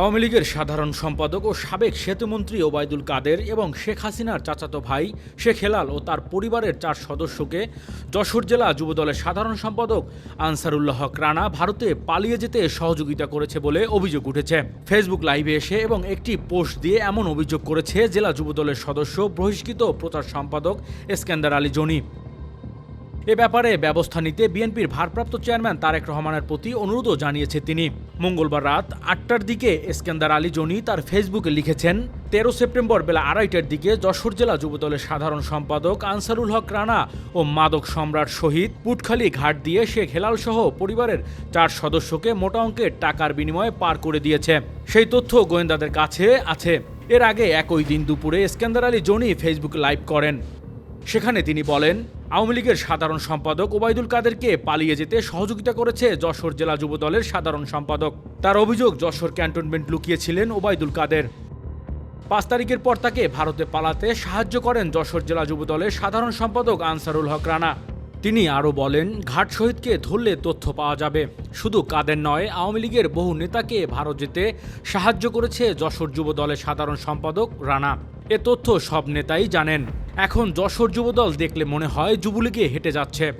আওয়ামী লীগের সাধারণ সম্পাদক ও সাবেক সেতুমন্ত্রী ওবায়দুল কাদের এবং শেখ হাসিনার চাচাতো ভাই শেখ হেলাল ও তার পরিবারের চার সদস্যকে যশোর জেলা যুবদলের সাধারণ সম্পাদক আনসারুল্লাহ হক রানা ভারতে পালিয়ে যেতে সহযোগিতা করেছে বলে অভিযোগ উঠেছে। ফেসবুক লাইভে এসে এবং একটি পোস্ট দিয়ে এমন অভিযোগ করেছে জেলা যুবদলের সদস্য বহিষ্কৃত প্রচার সম্পাদক এসকেন্দার আলী জনি। এ ব্যাপারে ব্যবস্থা নিতে বিএনপির ভারপ্রাপ্ত চেয়ারম্যান তারেক রহমানের প্রতি অনুরোধও জানিয়েছে তিনি। মঙ্গলবার রাত আটটার দিকে এসকেন্দার আলী জনি তার ফেসবুকে লিখেছেন, তেরো সেপ্টেম্বর বেলা আড়াইটার দিকে যশোর জেলা যুবদলের সাধারণ সম্পাদক আনসারুল হক রানা ও মাদক সম্রাট শহীদ পুটখালি ঘাট দিয়ে শেখ হেলাল সহ পরিবারের চার সদস্যকে মোটা অঙ্কের টাকার বিনিময়ে পার করে দিয়েছে। সেই তথ্য গোয়েন্দাদের কাছে আছে। এর আগে একই দিন দুপুরে Eskandar Ali Johnny Facebook live করেন। সেখানে তিনি বলেন, আওয়ামী লীগের সাধারণ সম্পাদক ওবায়দুল কাদেরকে পালিয়ে যেতে সহযোগিতা করেছে যশোর জেলা যুব দলের সাধারণ সম্পাদক। তার অভিযোগ, যশোর ক্যান্টনমেন্ট লুকিয়েছিলেন ওবায়দুল কাদের। পাঁচ তারিখের পর তাকে ভারতে পালাতে সাহায্য করেন যশোর জেলা যুব দলের সাধারণ সম্পাদক আনসারুল হক রানা। তিনি আরও বলেন, ঘাট শহীদকে ধরলে তথ্য পাওয়া যাবে। শুধু কাদের নয়, আওয়ামী লীগের বহু নেতাকে ভারত যেতে সাহায্য করেছে যশোর যুব দলের সাধারণ সম্পাদক রানা। এ তথ্য সব নেতাই জানেন। এখন যশোর যুবদল দেখলে মনে হয় যুবলীগে হেঁটে যাচ্ছে।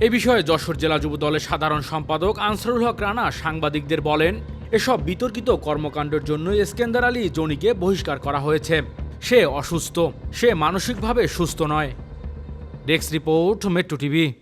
এ বিষয়ে যশোর জেলা যুবদলের সাধারণ সম্পাদক আনসারুল হক রানা সাংবাদিকদের বলেন, এসব বিতর্কিত কর্মকাণ্ডের জন্য এসকেন্দার আলী জনিকে বহিষ্কার করা হয়েছে। সে অসুস্থ, সে মানসিকভাবে সুস্থ নয়। Desk report, Metro TV.